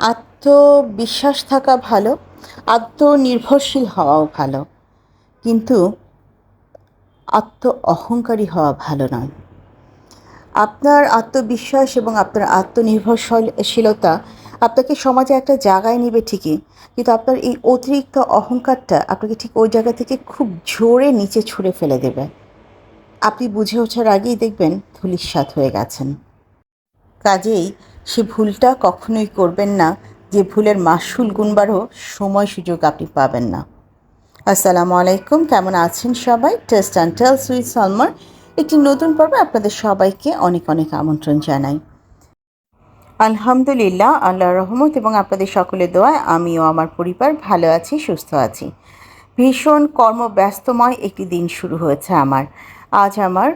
আত্মবিশ্বাস থাকা ভালো, আত্মনির্ভরশীল হওয়াও ভালো। কিন্তু আত্ম অহংকারী হওয়া ভালো নয়। আপনার আত্মবিশ্বাস এবং আপনার আত্মনির্ভরশীলতা আপনাকে সমাজে একটা জায়গায় নেবে ঠিকই, কিন্তু আপনার এই অতিরিক্ত অহংকারটা আপনাকে ঠিক ওই জায়গা থেকে খুব জোরে নিচে ছুঁড়ে ফেলে দেবে। আপনি বুঝে ওঠার আগেই দেখবেন ধুলিস্বাদ হয়ে গেছেন। কাজেই সে ভুলটা কখনোই করবেন না, যে ভুলের মাসুল গুনবারও সময় সুযোগ আপনি পাবেন না। আসসালামু আলাইকুম, কেমন আছেন সবাই? টেস্ট অ্যান্ড টেল সুইট সালমার একটি নতুন পর্বে আপনাদের সবাইকে অনেক অনেক আমন্ত্রণ জানাই। আলহামদুলিল্লাহ আল্লাহ রহমত এবং আপনাদের সকলের দোয়ায় আমিও আমার পরিবার ভালো আছি, সুস্থ আছি। ভীষণ কর্মব্যস্তময় একটি দিন শুরু হয়েছে আমার। আজ আমার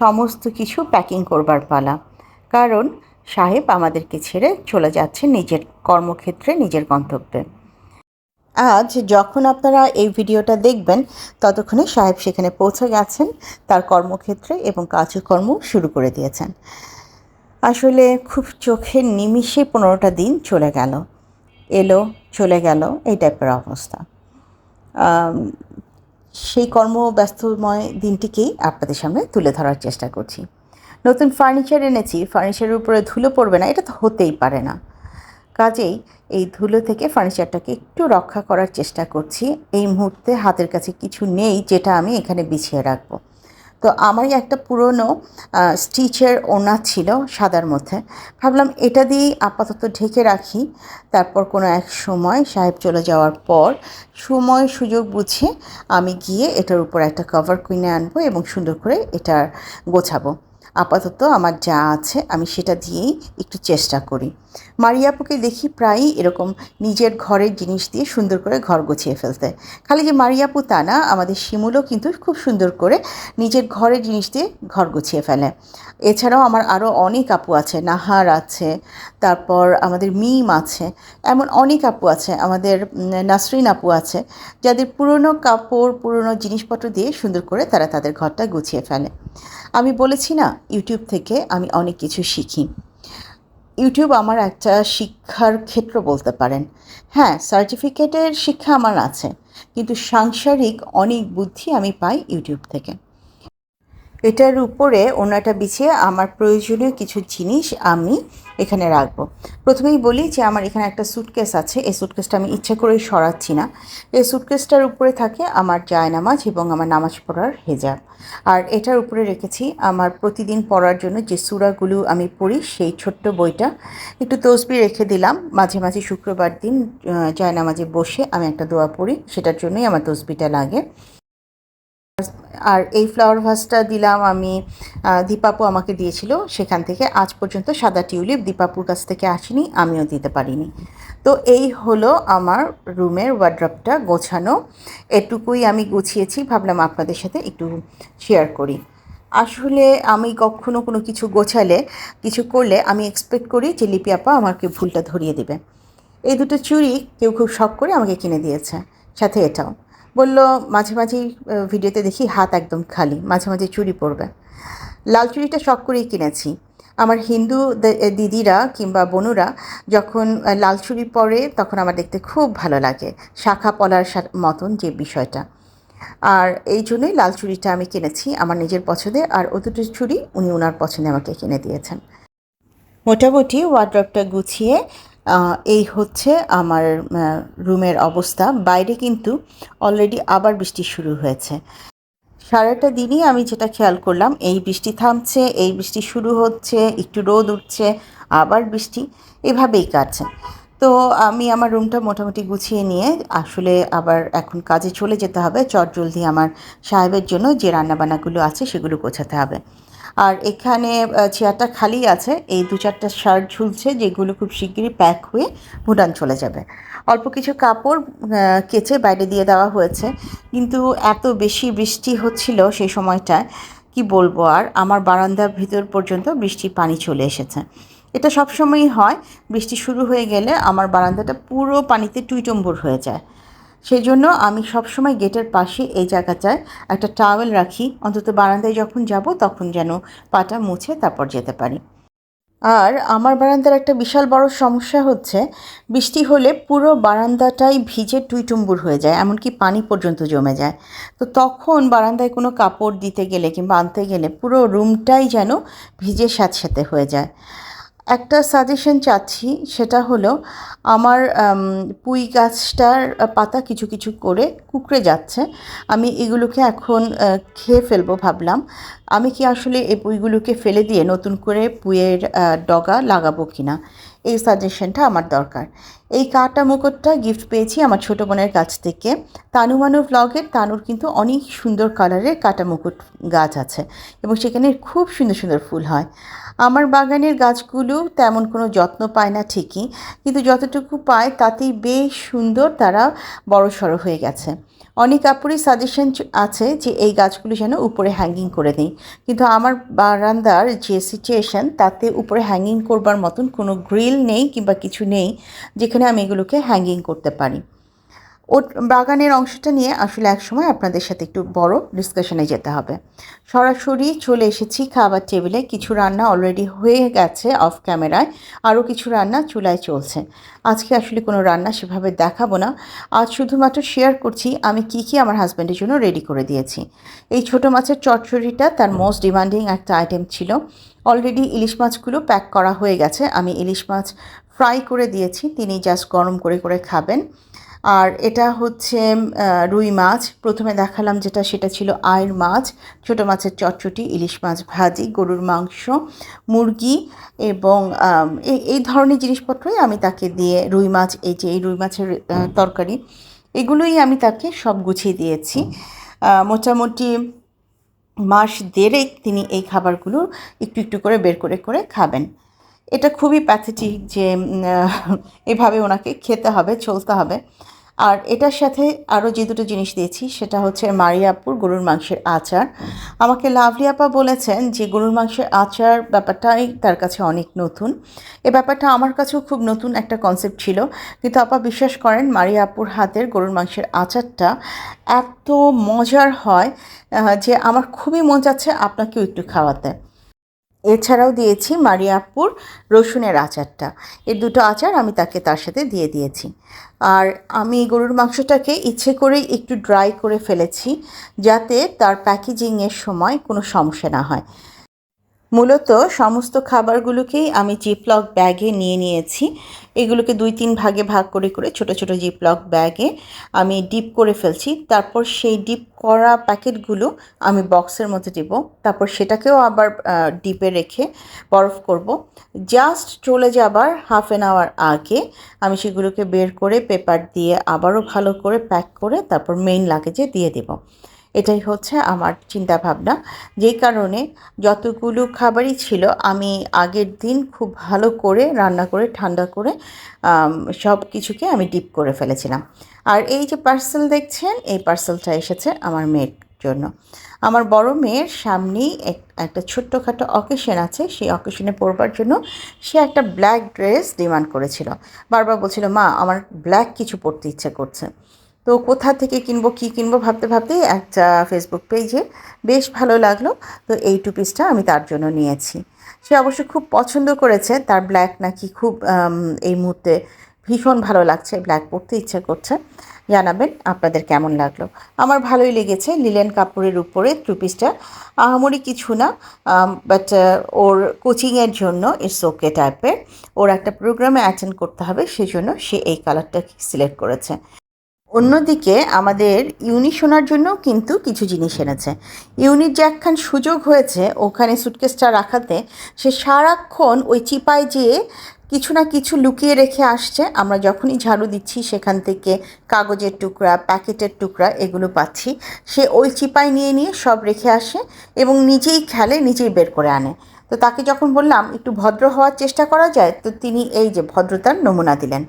সমস্ত কিছু প্যাকিং করবার পালা। কারণ সাহেব আমাদেরকে ছেড়ে চলে যাচ্ছে নিজের কর্মক্ষেত্রে, নিজের গন্তব্যে। আজ যখন আপনারা এই ভিডিওটা দেখবেন, ততক্ষণে সাহেব সেখানে পৌঁছে গেছেন, তার কর্মক্ষেত্রে এবং কাজকর্ম শুরু করে দিয়েছেন। আসলে খুব চোখের নিমিষে পনেরোটা দিন চলে গেল। এলো, চলে গেল, এই টাইপের অবস্থা। সেই কর্মব্যস্তময় দিনটিকেই আপনাদের সামনে তুলে ধরার চেষ্টা করছি। নতুন ফার্নিচার এনেছি, ফার্নিচারের উপরে ধুলো পড়বে না, এটা তো হতেই পারে না। কাজেই এই ধুলো থেকে ফার্নিচারটাকে একটু রক্ষা করার চেষ্টা করছি। এই মুহূর্তে হাতের কাছে কিছু নেই, যেটা আমি এখানে বিছিয়ে রাখব। তো আমারই একটা পুরনো স্টিচের ওনা ছিল সাদার মধ্যে। ভাবলাম এটা দিয়েই আপাতত ঢেকে রাখি। তারপর কোনো এক সময় সাহেব চলে যাওয়ার পর সময় সুযোগ বুঝে আমি গিয়ে এটার উপর একটা কভার কিনে আনব এবং সুন্দর করে এটা গোছাবো। আপাতত আমার যা আছে আমি সেটা দিয়েই একটু চেষ্টা করি। মারিয়াপুকে দেখি প্রায়ই এরকম নিজের ঘরের জিনিস দিয়ে সুন্দর করে ঘর গুছিয়ে ফেলতে। খালি যে মারিয়াপু তা না, আমাদের শিমুলও কিন্তু খুব সুন্দর করে নিজের ঘরের জিনিস দিয়ে ঘর গুছিয়ে ফেলে। এছাড়াও আমার আরও অনেক আপু আছে, নাহার আছে, তারপর আমাদের মিম আছে, এমন অনেক আপু আছে, আমাদের নাসরিন আপু আছে, যাদের পুরনো কাপড়, পুরনো জিনিসপত্র দিয়ে সুন্দর করে তারা তাদের ঘরটা গুছিয়ে ফেলে। আমি বলেছি না, ইউটিউব থেকে আমি অনেক কিছু শিখি। ইউটিউব আমার একটা শিক্ষার ক্ষেত্র বলতে পারেন। হ্যাঁ সার্টিফিকেটের শিক্ষা আমার আছে, কিন্তু সাংসারিক অনেক বুদ্ধি আমি পাই ইউটিউব থেকে। এটার উপরে ওনাটা বিছিয়ে আমার প্রয়োজনীয় কিছু জিনিস আমি এখানে রাখব। প্রথমেই বলি যে আমার এখানে একটা সুটকেস আছে। এই সুটকেসটা আমি ইচ্ছা করেই সরাচ্ছি না। এই সুটকেসটার উপরে থাকে আমার জায়নামাজ এবং আমার নামাজ পড়ার হেজাব। আর এটার উপরে রেখেছি আমার প্রতিদিন পড়ার জন্য যে সুরাগুলো আমি পড়ি, সেই ছোট্ট বইটা। একটু তসবি রেখে দিলাম। মাঝে মাঝে শুক্রবার দিন জায়নামাজে বসে আমি একটা দোয়া পড়ি। সেটার জন্যই আমার তসবিটা লাগে। আর এই ফ্লাওয়ার ভাসটা দিলাম আমি দীপাপু আমাকে দিয়েছিল। সেখান থেকে আজ পর্যন্ত সাদা টিউলিপ দীপাপুর কাছ থেকে আসেনি, আমিও দিতে পারিনি। তো এই হলো আমার রুমের ওয়ার্ড্রপটা গোছানো। এটুকুই আমি গুছিয়েছি, ভাবলাম আপনাদের সাথে একটু শেয়ার করি। আসলে আমি কখনো কোনো কিছু গোছালে, কিছু করলে আমি এক্সপেক্ট করি যে লিপি আপা আমাকে ভুলটা ধরিয়ে দেবে। এই দুটো চুড়ি কেউ খুব শখ করে আমাকে কিনে দিয়েছে। সাথে এটাও। বলল, মাঝে মাঝেই ভিডিওতে দেখি হাত একদম খালি, মাঝে মাঝে চুড়ি পরবে। লাল চুড়িটা শখ করেই কিনেছি। আমার হিন্দু দিদিরা কিংবা বোনুরা যখন লাল চুড়ি পরে তখন আমার দেখতে খুব ভালো লাগে, শাখা পলার মতন যে বিষয়টা। আর এই জন্যই লাল চুড়িটা আমি কিনেছি আমার নিজের পছন্দে, আর ও দুটো চুড়ি উনি ওনার পছন্দে আমাকে কিনে দিয়েছেন। মোটামুটি ওয়ার্ড্রপটা গুছিয়ে এই হচ্ছে আমার রুমের অবস্থা। বাইরে কিন্তু অলরেডি আবার বৃষ্টি শুরু হয়েছে। সারাটা দিনই আমি যেটা খেয়াল করলাম, এই বৃষ্টি থামছে, এই বৃষ্টি শুরু হচ্ছে, একটু রোদ উঠছে, আবার বৃষ্টি, এভাবেই কাটছে। তো আমি আমার রুমটা মোটামুটি গুছিয়ে নিয়ে আসলে আবার এখন কাজে চলে যেতে হবে। চট জলদি আমার সাহেবের জন্য যে রান্নাবান্নাগুলো আছে সেগুলো গোছাতে হবে। আর এখানে চেয়ারটা খালি আছে। এই দু চারটা শার্ট ঝুলছে, যেগুলো খুব শিগগিরই প্যাক হয়ে ভুটান চলে যাবে। অল্প কিছু কাপড় কেচে বাইরে দিয়ে দেওয়া হয়েছে। কিন্তু এত বেশি বৃষ্টি হচ্ছিল সেই সময়টায়, কি বলব আর? আমার বারান্দার ভিতর পর্যন্ত বৃষ্টির পানি চলে এসেছে। এটা সবসময়ই হয়। বৃষ্টি শুরু হয়ে গেলে আমার বারান্দাটা পুরো পানিতে টুইটম্বুর হয়ে যায়। সেই জন্য আমি সবসময় গেটের পাশে এই জায়গাটায় একটা টাওয়েল রাখি। অন্তত বারান্দায় যখন যাব, তখন যেন পাটা মুছে তারপর যেতে পারি। আর আমার বারান্দার একটা বিশাল বড় সমস্যা হচ্ছে, বৃষ্টি হলে পুরো বারান্দাটাই ভিজে টুইটুম্বুর হয়ে যায়, এমনকি পানি পর্যন্ত জমে যায়। তো তখন বারান্দায় কোনো কাপড় দিতে গেলে কিংবা আনতে গেলে পুরো রুমটাই যেন ভিজে স্যাঁতস্যাঁতে হয়ে যায়। একটা সাজেশন চাচ্ছি সেটা হলো আমার আম, পুঁই গাছটার পাতা কিছু কিছু করে কুকড়ে যাচ্ছে। আমি এগুলোকে এখন খেয়ে ফেলব ভাবলাম। আমি কি আসলে এই পুঁইগুলোকে ফেলে দিয়ে নতুন করে পুঁইয়ের ডগা লাগাবো কিনা? এই সাজেশনটা আমার দরকার। এই কাটা মুকুটটা গিফট পেয়েছি আমার ছোটো বোনের কাছ থেকে। তানু মানু ভ্লগের তানুর কিন্তু অনেক সুন্দর কালারের কাটা মুকুট গাছ আছে এবং সেখানে খুব সুন্দর সুন্দর ফুল হয়। আমার বাগানের গাছগুলো তেমন কোনো যত্ন পায় না ঠিকই, কিন্তু যতটুকু পায় তাতেই বেশ সুন্দর তারা বড় সড়ো হয়ে গেছে। অনেক আপুরই সাজেশন আছে যে এই গাছগুলি যেন উপরে হ্যাঙ্গিং করে দিই। কিন্তু আমার বারান্দার যে সিচুয়েশান তাতে উপরে হ্যাঙ্গিং করবার মতন কোনো গ্রিল নেই কিংবা কিছু নেই, যেখানে আমি এগুলোকে হ্যাঙ্গিং করতে পারি। ও বাগানের অংশটা নিয়ে আসলে একসময় আপনাদের সাথে একটু বড় ডিসকাশনে যেতে হবে। সরাসরি চলে এসেছি খাবার টেবিলে কিছু রান্না অলরেডি হয়ে গেছে অফ ক্যামেরায় আরও কিছু রান্না চুলায় চলছে। আজকে আসলে কোনো রান্না সেভাবে দেখাবো না। আজ শুধুমাত্র শেয়ার করছি, আমি কি কি আমার হাজব্যান্ডের জন্য রেডি করে দিয়েছি। এই ছোটো মাছের চটচড়িটা তার মোস্ট ডিমান্ডিং একটা আইটেম ছিল। অলরেডি ইলিশ মাছগুলো প্যাক করা হয়ে গেছে। আমি ইলিশ মাছ ফ্রাই করে দিয়েছি। তিনি জাস্ট গরম করে করে খাবেন। আর এটা হচ্ছে রুই মাছ। প্রথমে দেখালাম যেটা সেটা ছিল আয়ের মাছ ছোটো মাছের চটচটি ইলিশ মাছ ভাজি গরুর মাংস মুরগি এবং এই এই ধরনের জিনিসপত্রই আমি তাকে দিয়ে রুই মাছ এই যে এই রুই মাছের তরকারি এগুলোই আমি তাকে সব গুছিয়ে দিয়েছি। মোটামুটি মাস দেড়েক তিনি এই খাবারগুলো একটু একটু করে বের করে করে খাবেন। এটা খুবই প্যাথেটিক যে এভাবে ওনাকে খেতে হবে চলতে হবে। আর এটার সাথে আরও যে দুটো জিনিস দিয়েছি, সেটা হচ্ছে মারিয়াপুর গরুর মাংসের আচার। আমাকে লাভলি আপা বলেছেন যে গরুর মাংসের আচার ব্যাপারটাই তার কাছে অনেক নতুন। এ ব্যাপারটা আমার কাছেও খুব নতুন একটা কনসেপ্ট ছিল। কিন্তু আপা বিশ্বাস করেন, মারিয়াপুর হাতের গরুর মাংসের আচারটা এত মজার হয় যে আমার খুবই মন যাচ্ছে আপনাকেও একটু খাওয়াতে। এছাড়াও দিয়েছি মারিয়াপুর রসুনের আচারটা। এর দুটো আচার আমি তাকে তার সাথে দিয়ে দিয়েছি। আর আমি গরুর মাংসটাকে ইচ্ছে করেই একটু ড্রাই করে ফেলেছি যাতে তার প্যাকেজিংয়ের সময় কোনো সমস্যা না হয়। মূলত সমস্ত খাবারগুলোকেই আমি জিপলক ব্যাগে নিয়ে নিয়েছি। এগুলোকে দুই তিন ভাগে ভাগ করে করে ছোট ছোট জিপলক ব্যাগে আমি ডিপ করে ফেলছি। তারপর সেই ডিপ করা প্যাকেটগুলো আমি বক্সের মধ্যে দেব। তারপর সেটাকেও আবার ডিপে রেখে বরফ করব। জাস্ট চলে যাবার হাফ অ্যান আওয়ার আগে আমি সেগুলোকে বের করে পেপার দিয়ে আবারও ভালো করে প্যাক করে তারপর মেইন লাগেজে দিয়ে দেবো। এটাই হচ্ছে আমার চিন্তা ভাবনা যেই কারণে যতগুলো খাবারই ছিল, আমি আগের দিন খুব ভালো করে রান্না করে, ঠান্ডা করে সব কিছুকে আমি ডিপ করে ফেলেছিলাম। আর এই যে পার্সেল দেখছেন, এই পার্সেলটা এসেছে আমার মেয়ের জন্য। আমার বড় মেয়ের সামনেই এক- একটা ছোট্টখাটো অকেশন আছে। সেই অকেশনে পরবার জন্য সে একটা ব্ল্যাক ড্রেস ডিমান্ড করেছিল। বারবার বলছিল, মা, আমার ব্ল্যাক কিছু পরতে ইচ্ছে করছে। তো কোথা থেকে কিনবো, কী কিনবো ভাবতে ভাবতে একটা ফেসবুক পেজে বেশ ভালো লাগল। তো এই টু পিসটা আমি তার জন্য নিয়েছি। সে অবশ্য খুব পছন্দ করেছে, তার ব্ল্যাক নাকি খুব এই মুহূর্তে ভীষণ ভালো লাগছে ব্ল্যাক পরতে ইচ্ছে করছে। জানাবেন আপনাদের কেমন লাগল। আমার ভালোই লেগেছে লিলেন কাপড়ের উপরে টু। পিসটা আহামরি কিছু না বাট ওর কোচিংয়ের জন্য ইটস ওকে টাইপের ওর একটা প্রোগ্রামে অ্যাটেন্ড করতে হবে, সেজন্য সে এই কালারটা সিলেক্ট করেছে। অন্যদিকে আমাদের ইউনি শোনার জন্য কিন্তু কিছু জিনিস এনেছে। ইউনির যে একখান সুযোগ হয়েছে, ওখানে সুটকেসটা রাখাতে, সে সারাক্ষণ ওই চিপায় যেয়ে কিছু না কিছু লুকিয়ে রেখে আসছে। আমরা যখনই ঝাড়ু দিচ্ছি, সেখান থেকে কাগজের টুকরা, প্যাকেটের টুকরা এগুলো পাচ্ছি। সে ওই চিপাই নিয়ে নিয়ে সব রেখে আসে এবং নিজেই খেলে, নিজেই বের করে আনে। তো তাকে যখন বললাম, একটু ভদ্র হওয়ার চেষ্টা করা যায়? তো তিনি এই যে ভদ্রতার নমুনা দিলেন।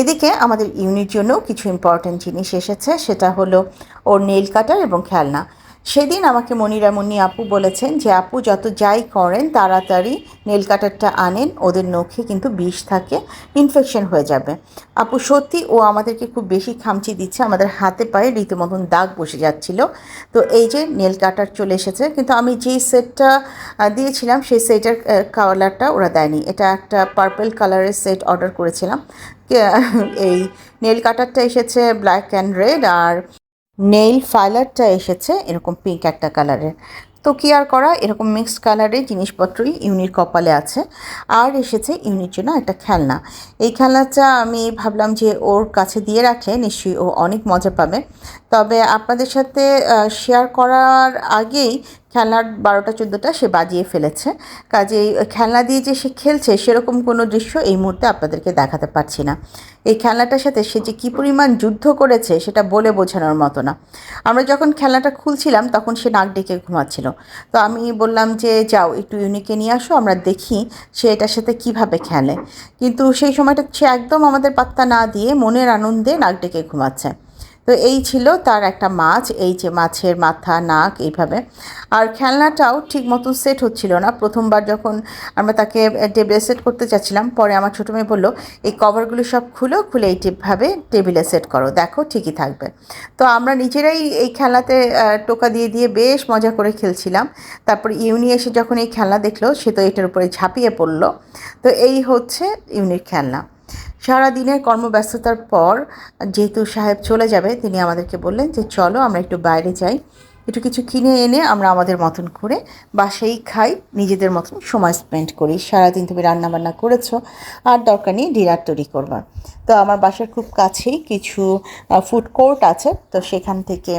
এদিকে আমাদের ইউনিট জন্যও কিছু ইম্পর্ট্যান্ট জিনিস এসেছে, সেটা হলো ওর নেল কাটার এবং খেলনা। সেদিন আমাকে মনিরা আপু বলেছেন যে, আপু যত যাই করেন, তাড়াতাড়ি নেল কাটারটা আনেন, ওদের নখে কিন্তু বিষ থাকে ইনফেকশন হয়ে যাবে। আপু, সত্যি ও আমাদেরকে খুব বেশি খামচি দিচ্ছে, আমাদের হাতে পায়ে রীতিমতন দাগ বসে যাচ্ছিল। তো এই যে নেল কাটার চলে এসেছে, কিন্তু আমি যেই সেটটা দিয়েছিলাম, সেই সেটের কালারটা ওরা দেয়নি। এটা একটা পার্পল কালারের সেট অর্ডার করেছিলাম। এই নেল কাটারটা এসেছে ব্ল্যাক অ্যান্ড রেড আর নেইল ফাইলারটা এসেছে এরকম পিঙ্ক একটা কালারের তো কি আর করা? এরকম মিক্সড কালারের জিনিসপত্রই ইউনির কপালে আছে। আর এসেছে ইউনির জন্য একটা খেলনা। এই খেলনাটা আমি ভাবলাম যে ওর কাছে দিয়ে রাখলে নিশ্চয়ই ও অনেক মজা পাবে। তবে আপনাদের সাথে শেয়ার করার আগেই খেলনার বারোটা চোদ্দোটা সে বাজিয়ে ফেলেছে। কাজে খেলনা দিয়ে যে সে খেলছে, সেরকম কোনো দৃশ্য এই মুহূর্তে আপনাদেরকে দেখাতে পারছি না। এই খেলনাটার সাথে সে যে কী পরিমাণ যুদ্ধ করেছে, সেটা বলে বোঝানোর মতো না। আমরা যখন খেলনাটা খুলছিলাম, তখন সে নাক ডেকে ঘুমাচ্ছিল। তো আমি বললাম যে, যাও, একটু ইউনিকে নিয়ে আসো, আমরা দেখি সে এটার সাথে কীভাবে খেলে। কিন্তু সেই সময়টা সে একদম আমাদের পাত্তা না দিয়ে মনের আনন্দে নাক ডেকে ঘুমাচ্ছে। তো এই ছিল তার একটা মাছ, এই যে মাছের মাথা, নাক, এইভাবে। আর খেলনাটাও ঠিক মতন সেট হচ্ছিল না। প্রথমবার যখন আমরা তাকে টেবিলে সেট করতে চাচ্ছিলাম পরে আমার ছোটো মেয়ে বলল, এই কভারগুলো সব খুলো, খুলে এই টিপভাবে টেবিলে সেট করো। দেখো, ঠিকই থাকবে। তো আমরা নিজেরাই এই খেলনাতে টোকা দিয়ে দিয়ে বেশ মজা করে খেলছিলাম। তারপর ইউনি এসে যখন এই খেলনা দেখল, সে তো এটার উপরে ঝাঁপিয়ে পড়ল। তো এই হচ্ছে ইউনির খেলনা। সারা দিনের কর্মব্যস্ততার পর যেহেতু সাহেব চলে যাবে, তিনি আমাদেরকে বললেন যে, চলো, আমরা একটু বাইরে যাই। একটু কিছু কিনে এনে আমরা আমাদের মতন করে বাসাই খাই, নিজেদের মতন সময় স্পেন্ড করি। সারাদিন তুমি রান্নাবান্না করেছ, আর দরকার নেই ডিনার তৈরি করবার তো আমার বাসার খুব কাছেই কিছু ফুড কোর্ট আছে, তো সেখান থেকে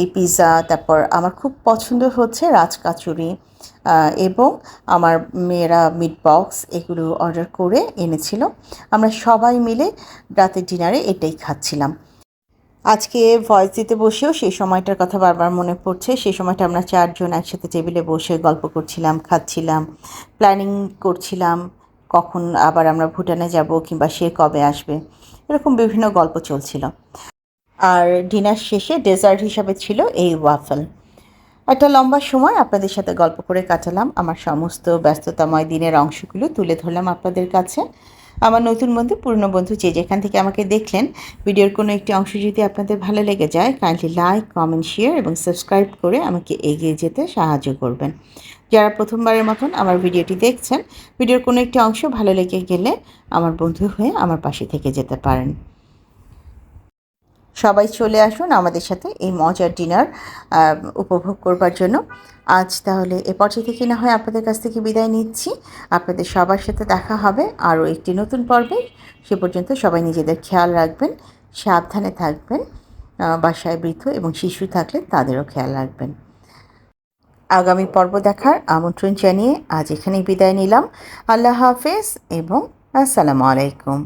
এই পিৎজা তারপর আমার খুব পছন্দ হচ্ছে রাজকাচুরি এবং আমার মেয়েরা মিট বক্স এগুলো অর্ডার করে এনেছিল। আমরা সবাই মিলে রাতের ডিনারে এটাই খাচ্ছিলাম। আজকে ভয়েস দিতে বসেও সেই সময়টার কথা বারবার মনে পড়ছে। সেই সময়টা আমরা চারজন একসাথে টেবিলে বসে গল্প করছিলাম, খাচ্ছিলাম প্ল্যানিং করছিলাম, কখন আবার আমরা ভুটানে যাব কিংবা সে কবে আসবে, এরকম বিভিন্ন গল্প চলছিল। আর ডিনার শেষে ডেজার্ট হিসাবে ছিল এই ওয়াফেল একটা লম্বা সময় আপনাদের সাথে গল্প করে কাটালাম। আমার সমস্ত ব্যস্ততাময় দিনের অংশগুলো তুলে ধরলাম আপনাদের কাছে। আমার নতুন বন্ধু, পুরনো বন্ধু যে যেখান থেকে আমাকে দেখলেন, ভিডিওর কোনো একটি অংশ যদি আপনাদের ভালো লেগে যায় কাইন্ডলি লাইক কমেন্ট শেয়ার এবং সাবস্ক্রাইব করে আমাকে এগিয়ে যেতে সাহায্য করবেন। যারা প্রথমবারের মতন আমার ভিডিওটি দেখছেন, ভিডিওর কোনো একটি অংশ ভালো লেগে গেলে আমার বন্ধু হয়ে আমার পাশে থেকে যেতে পারেন। সবাই চলে আসুন আমাদের সাথে এই মজার ডিনার উপভোগ করবার জন্য। আজ তাহলে এ পর্যায়ে থেকে না হয় আপনাদের কাছ থেকে বিদায় নিচ্ছি। আপনাদের সবার সাথে দেখা হবে আরও একটি নতুন পর্বে। সে পর্যন্ত সবাই নিজেদের খেয়াল রাখবেন, সাবধানে থাকবেন বাসায় বৃদ্ধ এবং শিশু থাকলে তাদেরও খেয়াল রাখবেন। আগামী পর্ব দেখার আমন্ত্রণ জানিয়ে আজ এখানেই বিদায় নিলাম। আল্লাহ হাফেজ এবং আসসালামু আলাইকুম।